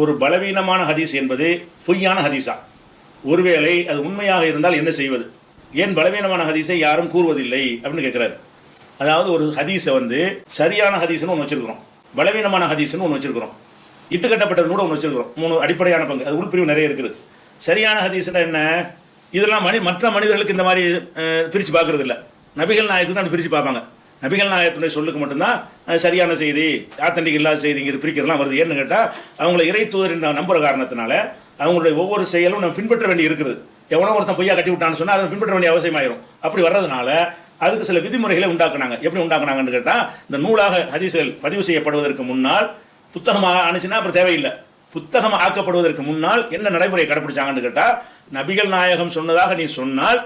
ஒரு பலவீனமான ஹதீஸ் என்பது பொய்யான ஹதீஸா. ஒருவேளை அது உண்மையாக இருந்தால் என்ன செய்வது? ஏன் பலவீனமான ஹதீஸை யாரும் கூறுவதில்லை அப்படின்னு கேட்கிறாரு அதாவது ஒரு ஹதீஸை வந்து சரியான ஹதீஸ்னு ஒன்று வச்சிருக்கிறோம். பலவீனமான ஹதீஸ்னு ஒன்று வச்சிருக்கிறோம். இட்டுக்கட்டப்பட்டது கூட ஒன்று வச்சிருக்கிறோம். மூணு அடிப்படையான பங்கு. அது உள்பிரிவு நிறைய இருக்குது. சரியான ஹதீஸ்னா என்ன? இதெல்லாம் மனி மற்ற மனிதர்களுக்கு இந்த மாதிரி பிரித்து பார்க்குறது பார்க்கறது நபிகள் நாயகத்துக்கு அப்படி பிரித்து பார்ப்பாங்க. நபிகள் நாயத்துடைய சொல்லுக்கு மட்டும்தான் சரியான செய்தி ஆத்தண்டிக் இல்லாத செய்திங்கிற பிரிக்கிறதுலாம் வருது. ஏன்னு கேட்டால் அவங்கள இறை தூதர் நம்புற காரணத்தினால அவங்களுடைய ஒவ்வொரு செயலும் நம்ம பின்பற்ற வேண்டி இருக்குது. எவனோ ஒருத்தன் பொய்யா கட்டி விட்டான்னு சொன்னால் அதை பின்பற்ற வேண்டிய அவசியமாயிரும். அப்படி வர்றதுனால அதுக்கு சில விதிமுறைகளை உண்டாக்குனாங்க. எப்படி உண்டாக்குனாங்கன்னு கேட்டால் இந்த நூலாக ஹதீசுகள் பதிவு செய்யப்படுவதற்கு முன்னால் புத்தகமாக ஆனிச்சுன்னா அப்புறம் தேவையில்லை. புத்தகம் ஆக்கப்படுவதற்கு முன்னால் என்ன நடைமுறையை கடைபிடிச்சாங்கன்னு கேட்டால் நபிகள் நாயகம் சொன்னதாக நீ சொன்னால்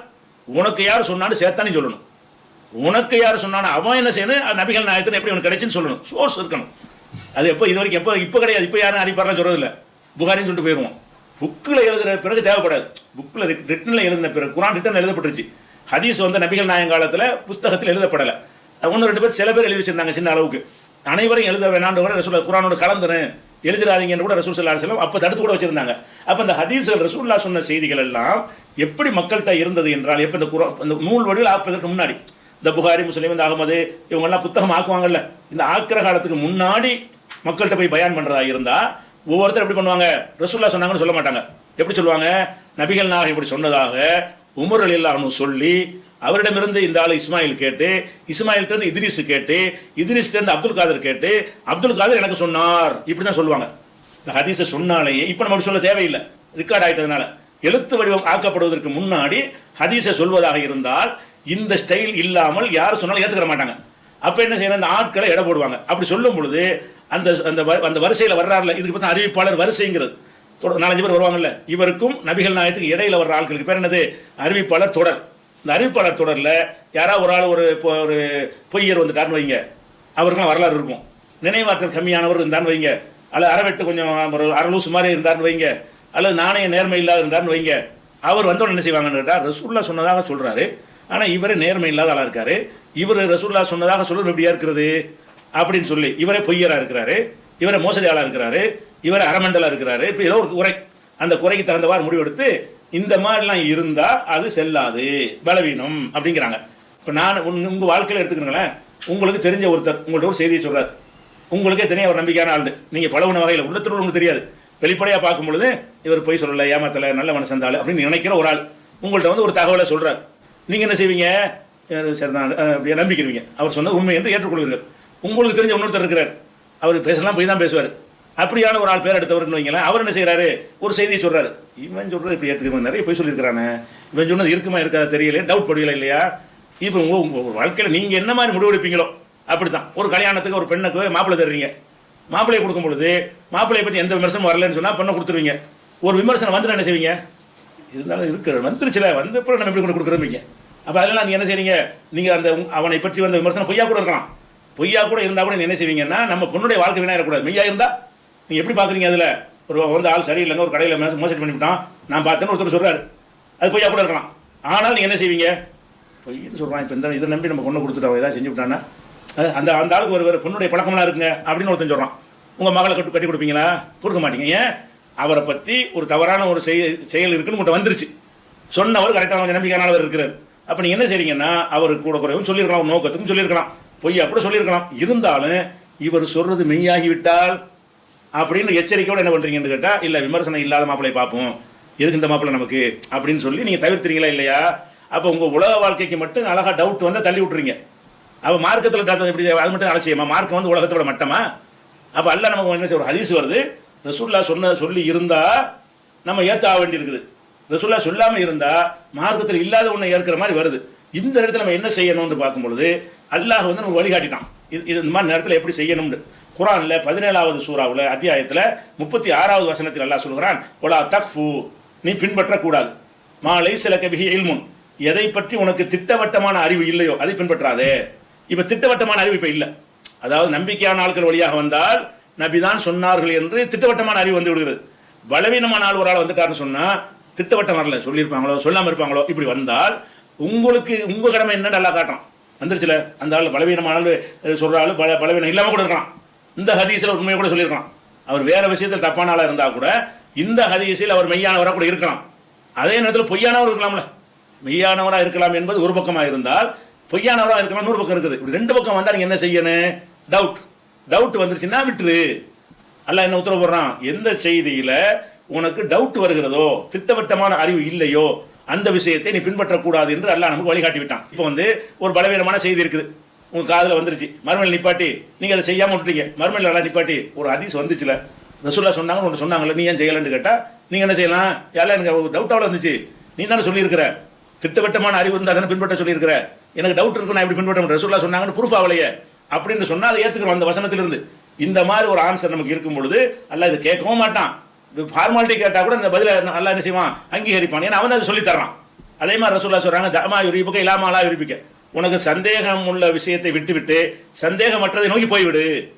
உனக்கு யார் சொன்னான்னு சேர்த்தானே சொல்லணும். உனக்கு யார் சொன்னானோ அவன் என்ன செய்யணும்? அது நபிகள் நாயகத்தில் எப்படி உனக்கு கிடைச்சுன்னு சொல்லணும். சோர்ஸ் இருக்கணும். அது எப்போ இது வரைக்கும் எப்போ இப்போ கிடையாது. இப்போ யாரும் அடிப்பாரெலாம் சொல்றது இல்லை புகாரின்னு சொல்லிட்டு போயிடுவோம் புக்கில் எழுதுற பிறகு தேவைப்படாது. புக்கில் ரிட்டனில் எழுதின பிறகு குரான் ரிட்டன் எழுதப்பட்டுருச்சு. ஹதீஸ் வந்து நபிகள் நாயகம் காலத்தில் புத்தகத்தில் எழுதப்படலை. ஒன்று ரெண்டு பேர் சில பேர் எழுதி வச்சிருந்தாங்க சின்ன அளவுக்கு. அனைவரும் எழுத வேணான்னு கூட ரசூல் குரானோட கலந்துரு. எழுதிடாதீங்கன்னு கூட ரசூல் சல்லா செல்லம் அப்போ தடுத்து கூட வச்சிருந்தாங்க. அப்போ இந்த ஹதீஸ்கள் ரசூல்லா சொன்ன செய்திகள் எல்லாம் எப்படி மக்கள்கிட்ட இருந்தது என்றால் எப்போ இந்த குரா இந்த நூல் வடிவில் ஆப்பதற்கு முன்னாடி இந்த புகாரி முஸ்லீம் இந்த அகமது இவங்கெல்லாம் புத்தகம் ஆக்குவாங்கல்ல. இந்த ஆக்கிற காலத்துக்கு முன்னாடி மக்கள்கிட்ட போய் பயான் பண்ணுறதா இருந்தால் ஒவ்வொருத்தர் எப்படி பண்ணுவாங்க? ரசூல்லா சொன்னாங்கன்னு சொல்ல மாட்டாங்க. எப்படி சொல்லுவாங்க? நபிகள் நாயகம் இப்படி சொன்னதாக உமர் அலில்லாஹ்னு சொல்லி அவரிடமிருந்து இந்த ஆள் இஸ்மாயில் கேட்டு இஸ்மாயில்ட்ட இருந்து கேட்டு இத்ரிஸ்ல அப்துல் காதர் கேட்டு அப்துல் காதர் எனக்கு சொன்னார். இப்படி தான் சொல்லுவாங்க. இந்த ஹதீஸை சொன்னாலேயே இப்போ நம்ம சொல்ல தேவையில்லை. ரெக்கார்ட் ஆயிட்டதுனால. எழுத்து வடிவம் ஆக்கப்படுவதற்கு முன்னாடி ஹதீஸை சொல்வதாக இருந்தால் இந்த ஸ்டைல் இல்லாமல் யார் சொன்னாலும் ஏற்றுக்கிற மாட்டாங்க. அப்போ என்ன செய்யணும்? அந்த ஆட்களை எடை போடுவாங்க. அப்படி சொல்லும் பொழுது அந்த அந்த வ- அந்த வரிசையில் வர்றாருல இதுக்கு பார்த்தா அறிவிப்பாளர் வரிசைங்கிறது. தொடர் நாலஞ்சு பேர் வருவாங்கல்ல. இவருக்கும் நபிகள் நாயத்துக்கு இடையில வர்ற ஆட்களுக்கு பேர் என்னது? அறிவிப்பாளர் தொடர். இந்த அறிவிப்பாளர் தொடரில் யாராவது ஒரு ஆள் ஒரு இப்போ ஒரு பொய்யர் வந்துட்டாருன்னு வைங்க. அவருக்கெல்லாம் வரலாறு இருக்கும். நினைவாற்றல் கம்மியானவர் இருந்தான்னு வைங்க. அல்லது அறவெட்டு கொஞ்சம் ஒரு அரை மாதிரி இருந்தார்னு வைங்க. அல்லது நாணய நேர்மை இல்லாத இருந்தாருன்னு வைங்க. அவர் வந்தோடனே என்ன செய்வாங்கன்னு கேட்டால் ரசூல்லா சொன்னதாக சொல்கிறாரு ஆனால் இவரே நேர்மை இல்லாத ஆளாக இருக்காரு. இவர் ரசூல்லா சொன்னதாக சொல்றது எப்படியா இருக்கிறது? அப்படின்னு சொல்லி இவரே பொய்யராக இருக்கிறாரு. இவரே ஆளாக இருக்கிறாரு. இவரே அறமண்டலாக இருக்கிறாரு. இப்போ ஏதோ ஒரு குறை. அந்த குறைக்கு தகுந்தவாறு முடிவெடுத்து இந்த மாதிரிலாம் இருந்தால் அது செல்லாது. பலவீனம் அப்படிங்கிறாங்க. இப்போ நான் உங்க- வாழ்க்கையில் வாழ்க்கையில எடுத்துக்கிறீங்களேன் உங்களுக்கு தெரிஞ்ச ஒருத்தர் உங்கள்ட்ட ஒரு செய்தியை சொல்கிறார் உங்களுக்கே தனியாக ஒரு நம்பிக்கையான ஆள் நீங்கள் பழகுன வகையில் உள்ளத்தில் உங்களுக்கு தெரியாது. வெளிப்படையாக பார்க்கும் பொழுது இவர் பொய் சொல்லலை ஏமாத்தலை நல்ல மனசு அப்படின்னு நினைக்கிற ஒரு ஆள். உங்கள்கிட்ட வந்து ஒரு தகவலை சொல்கிறார் நீங்கள் என்ன செய்வீங்க? சரி சரிதான். அப்படியே நம்பிக்கிறீங்க அவர் சொன்ன உண்மை என்று ஏற்றுக்கொள்வீர்கள். உங்களுக்கு தெரிஞ்ச இன்னொருத்தர் இருக்கிறார். அவர் பேசலாம் போய் தான் பேசுவார். அப்படியான ஒரு ஆள் பேர் எடுத்தவர்னு வைங்களேன் அவர் என்ன செய்கிறாரு ஒரு செய்தியை சொல்கிறாரு இவன் சொல்கிறது இப்படி ஏற்றுக்க நிறைய போய் சொல்லியிருக்கிறானே. இவன் சொன்னது இருக்குமா இருக்காது தெரியல டவுட் படுவீங்களா இல்லையா? இப்போ உங்கள் உங்கள் வாழ்க்கையில் நீங்கள் என்ன மாதிரி முடிவெடுப்பீங்களோ அப்படித்தான். ஒரு கல்யாணத்துக்கு ஒரு பெண்ணுக்கு மாப்பிள்ளை தருவீங்க மாப்பிள்ளையை கொடுக்கும் பொழுது மாப்பிள்ளையை பற்றி எந்த விமர்சனம் வரலன்னு சொன்னால் பொண்ணை கொடுத்துருவீங்க. ஒரு விமர்சனம் வந்து என்ன செய்வீங்க? இருந்தாலும் இருக்கிற வந்துருச்சுல. வந்த அப்புறம் நம்ம எப்படி கொண்டு கொடுக்குறீங்க அப்போ அதெல்லாம் நீங்கள் என்ன செய்றீங்க? நீங்கள் அந்த அவனை பற்றி வந்த விமர்சனம் பொய்யா கூட இருக்கலாம். பொய்யா கூட இருந்தால் கூட என்ன செய்வீங்கன்னா நம்ம பொண்ணுடைய வாழ்க்கை வீணாயிடக்கூடாது மெய்யா இருந்தால் நீங்கள் எப்படி பார்க்குறீங்க அதில்? ஒரு வந்து ஆள் சரியில்லைங்க ஒரு கடையில் மோசடி பண்ணிவிட்டான். நான் பார்த்தேன்னு ஒருத்தர் சொல்றாரு. அது பொய்யா கூட இருக்கலாம். ஆனால் நீங்கள் என்ன செய்வீங்க? பொய்ன்னு சொல்கிறான் இப்போ இந்த இதை நம்பி நம்ம பொண்ணு கொடுத்துட்டோம். ஏதாவது செஞ்சு விட்டானா அந்த அந்த ஆளுக்கு ஒரு பொண்ணுடைய பழக்கம்லாம் இருக்குங்க அப்படின்னு ஒருத்தன் சொல்கிறான் உங்கள் மகளை கட்டு கட்டி கொடுப்பீங்களா? கொடுக்க மாட்டீங்க. ஏன்? அவரை பற்றி ஒரு தவறான ஒரு செயல் செயல் இருக்குன்னு உங்கள்கிட்ட வந்துருச்சு. சொன்னவர் கரெக்டாக கொஞ்சம் நம்பிக்கையானவர் இருக்கிறார். அப்போ நீங்கள் என்ன செய்றீங்கன்னா அவர் கூட குறைவும் சொல்லியிருக்கலாம் நோக்கத்துக்கும் சொல்லியிருக்கலாம். பொய்யா கூட சொல்லியிருக்கலாம். இருந்தாலும் இவர் சொல்றது மெய்யாகிவிட்டால் அப்படின்னு எச்சரிக்கையோட என்ன பண்ணுறீங்கன்னு கேட்டால் இல்லை விமர்சனம் இல்லாத மாப்பிளை பார்ப்போம். எதுக்கு இந்த மாப்பிளை நமக்கு? அப்படின்னு சொல்லி நீங்கள் தவிர்த்துறீங்களா இல்லையா? அப்போ உங்கள் உலக வாழ்க்கைக்கு மட்டும் அழகாக டவுட் வந்தால் தள்ளி விட்டுறீங்க. அப்போ மார்க்கத்தில் டாக்டர் எப்படி அது மட்டும் அலட்சியமா? மார்க்கம் வந்து உலகத்தோட மட்டமா? அப்போ அல்ல நமக்கு என்ன செய்வோம் ஹதீஸ் வருது. ரசூல்லா சொன்ன சொல்லி இருந்தால் நம்ம ஏற்ற ஆக வேண்டியிருக்குது. ரசுல்லா சொல்லாமல் இருந்தால் மார்க்கத்தில் இல்லாத ஒன்றை ஏற்கிற மாதிரி வருது. இந்த இடத்துல நம்ம என்ன செய்யணும்னு பார்க்கும் பொழுது அல்லாஹ் வந்து நமக்கு வழிகாட்டிட்டான். இது இது இந்த மாதிரி நேரத்தில் எப்படி செய்யணும்னு. குரானில் பதினேழாவது சூறாவில் அத்தியாயத்தில் முப்பத்தி ஆறாவது வசனத்தில் அல்லாஹ் சொல்கிறான் ஒலா தக்ஃபு. நீ பின்பற்றக்கூடாது. மாலை சில கபிகி இல்முன். எதை பற்றி உனக்கு திட்டவட்டமான அறிவு இல்லையோ அதை பின்பற்றாதே. இப்போ திட்டவட்டமான அறிவு இப்போ இல்லை. அதாவது நம்பிக்கையான ஆட்கள் வழியாக வந்தால் நபிதான் சொன்னார்கள் என்று திட்டவட்டமான அறிவு வந்து விடுகிறது. பலவீனமான ஆள் ஒரு ஆள் வந்துட்டார்னு சொன்னால் திட்டவட்டம் வரல சொல்லியிருப்பாங்களோ சொல்லாமல் இருப்பாங்களோ இப்படி வந்தால் உங்களுக்கு உங்கள் கடமை என்ன நல்லா காட்டுறான் வந்துருச்சுல அந்த ஆள் பலவீனமான ஆள் ஆள் பல பலவீனம் இல்லாமல் கூட இருக்கலாம். இந்த ஹதீஸ்ல உண்மையை கூட சொல்லியிருக்கலாம். அவர் வேறு விஷயத்தில் தப்பான ஆளாக இருந்தால் கூட இந்த ஹதீஸில் அவர் மெய்யானவராக கூட இருக்கலாம். அதே நேரத்தில் பொய்யானவர் இருக்கலாம்ல. மெய்யானவராக இருக்கலாம் என்பது ஒரு பக்கமாக இருந்தால் பொய்யானவராக இருக்கலாம் நூறு பக்கம் இருக்குது. இப்படி ரெண்டு பக்கம் வந்தால் நீங்கள் என்ன செய்யணும் டவுட் டவுட் வந்துருச்சுன்னா விட்டுரு. அல்ல என்ன உத்தரவு போடுறான்? எந்த செய்தியில் உனக்கு டவுட் வருகிறதோ திட்டவட்டமான அறிவு இல்லையோ அந்த விஷயத்தை நீ பின்பற்றக்கூடாது என்று அல்லாஹ் நமக்கு வழிகாட்டி விட்டான். இப்போ வந்து ஒரு பலவீனமான செய்தி இருக்குது. உங்க காதில் வந்துருச்சு. மறுமையில் நிப்பாட்டி நீங்க அதை செய்யாம விட்டுறீங்க மறுமையில் நல்லா நிப்பாட்டி ஒரு அதிஸ் வந்துச்சுல. ரசுல்லா சொன்னாங்க ஒன்று சொன்னாங்கல்ல நீ ஏன் செய்யலன்னு கேட்டா நீங்க என்ன செய்யலாம்? யாரும் எனக்கு டவுட்டாவில் இருந்துச்சு நீ தானே சொல்லியிருக்கிற. திட்டவட்டமான அறிவு இருந்தால் தானே பின்பற்ற சொல்லியிருக்கிற. எனக்கு டவுட் இருக்கு நான் எப்படி பின்பற்ற முடியும்? ரசூல்லா சொன்னாங்கன்னு ப்ரூஃப் ஆகலையே அப்படின்னு சொன்னால் அதை ஏற்றுக்கிறோம் அந்த வசனத்திலிருந்து. இந்த மாதிரி ஒரு ஆன்சர் நமக்கு இருக்கும் பொழுது அல்ல இதை கேட்கவும் மாட்டான். ஃபார்மாலிட்டி கேட்டால் கூட இந்த பதில நல்லா என்ன செய்வான்? அங்கீகரிப்பான். ஏன்னா அவன் அதை சொல்லித்தரான் தர்றான் அதே மாதிரி ரசூல்லா சொல்கிறாங்க தமா யுரிப்புக்க இல்லாமலா யுரிப்பிக்க உனக்கு சந்தேகம் உள்ள விஷயத்தை விட்டுவிட்டு சந்தேகமற்றதை நோக்கி போய்விடு.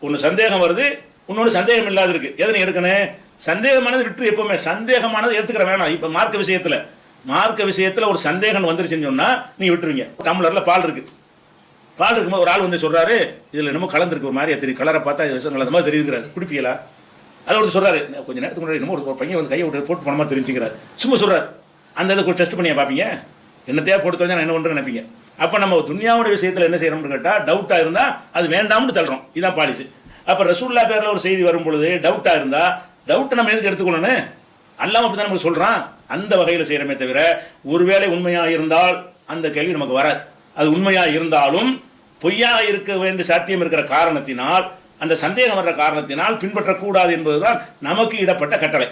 ஒன்று சந்தேகம் வருது உன்னோட சந்தேகம் இல்லாத இருக்கு. எதை நீ எடுக்கணும்? சந்தேகமானது விட்டு எப்பவுமே. சந்தேகமானது எடுத்துக்கிற வேணாம். இப்போ மார்க்க விஷயத்தில் மார்க்க விஷயத்தில் ஒரு சந்தேகம் வந்துருச்சுன்னு சொன்னால் நீ விட்டுருவீங்க. டம்ளர்ல பால் இருக்கு. பால் இருக்கும்போது ஒரு ஆள் வந்து சொல்கிறாரு இதில் என்னமோ கலந்துருக்கு. ஒரு மாதிரி தெரியும் கலரை பார்த்தா இது கலந்த மாதிரி தெரியுதுங்கிறாரு. குடிப்பீங்களா? அதில் ஒரு சொல்கிறாரு கொஞ்சம் கொஞ்ச நேரத்துக்கு முன்னாடி இன்னும் ஒரு ஒரு பையன் வந்து கையை விட்டு போட்டு பணமாக தெரிஞ்சுக்கிறார். சும்மா சொல்கிறார் அந்த இதை டெஸ்ட் பண்ணியா பார்ப்பீங்க. என்னத்தையா போட்டு வந்தா நான் என்ன பண்ணுறேன்னு நினைப்பீங்க. அப்போ நம்ம துன்யாவோட விஷயத்தில் என்ன செய்யணும்னு கேட்டால் டவுட்டாக இருந்தால் அது வேண்டாம்னு தள்ளுறோம். இதான் பாலிசி அப்போ ரசூல்லா பேரில் ஒரு செய்தி வரும் பொழுது டவுட்டாக இருந்தால் டவுட்டை நம்ம எதுக்கு எடுத்துக்கணும்னு அல்லாமல் அப்படி தான் நமக்கு சொல்கிறான் அந்த வகையில் செய்கிறமே தவிர ஒருவேளை உண்மையாக இருந்தால் அந்த கேள்வி நமக்கு வராது. அது உண்மையாக இருந்தாலும் பொய்யாக இருக்க வேண்டிய சாத்தியம் இருக்கிற காரணத்தினால் அந்த சந்தேகம் வர்ற காரணத்தினால் பின்பற்றக்கூடாது என்பதுதான் நமக்கு இடப்பட்ட கட்டளை.